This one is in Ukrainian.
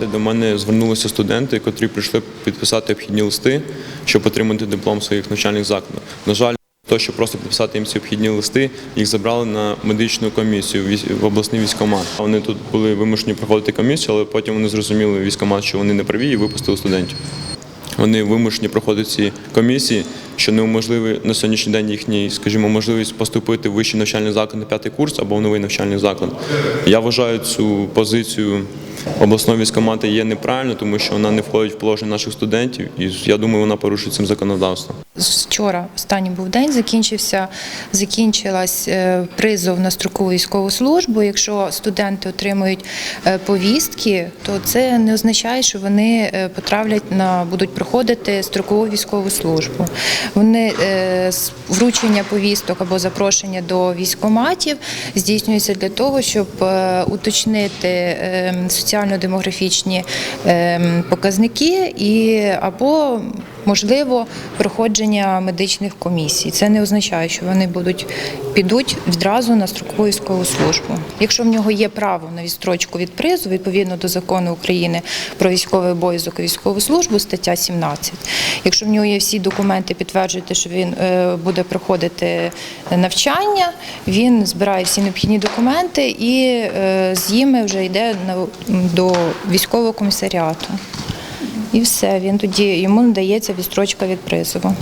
До мене звернулися студенти, котрі прийшли підписати обхідні листи, щоб отримати диплом своїх навчальних закладів. На жаль, то, що просто підписати їм ці обхідні листи, їх забрали на медичну комісію в обласний військомат. Вони тут були вимушені проходити комісію, але потім вони зрозуміли військомат, що вони не праві і випустили студентів. Вони вимушені проходити ці комісії, що неуможливий на сьогоднішній день їхній, скажімо, можливість поступити в вищий навчальний заклад на п'ятий курс або в новий навчальний заклад. Я вважаю цю позицію обласної військомати є неправильно, тому що вона не входить в положення наших студентів, і я думаю, вона порушить цим законодавство. Вчора останній був день, закінчився, закінчилась е, призов на строкову військову службу. Якщо студенти отримують е, повістки, то це не означає, що вони е, потраплять на будуть проходити строкову військову службу. Вони вручення повісток або запрошення до військоматів здійснюється для того, щоб уточнити е, соціально-демографічні е, показники і або можливо проходження медичних комісій. Це не означає, що вони будуть підуть відразу на строкову військову службу. Якщо в нього є право на відстрочку від призу, відповідно до закону України про військовий обов'язок і військову службу, стаття 17. Якщо в нього є всі документи, підтверджуєте, що він е, буде проходити навчання, він збирає всі необхідні документи і е, з ними вже йде до військового комісаріату. І все, він тоді йому надається відстрочка від призову.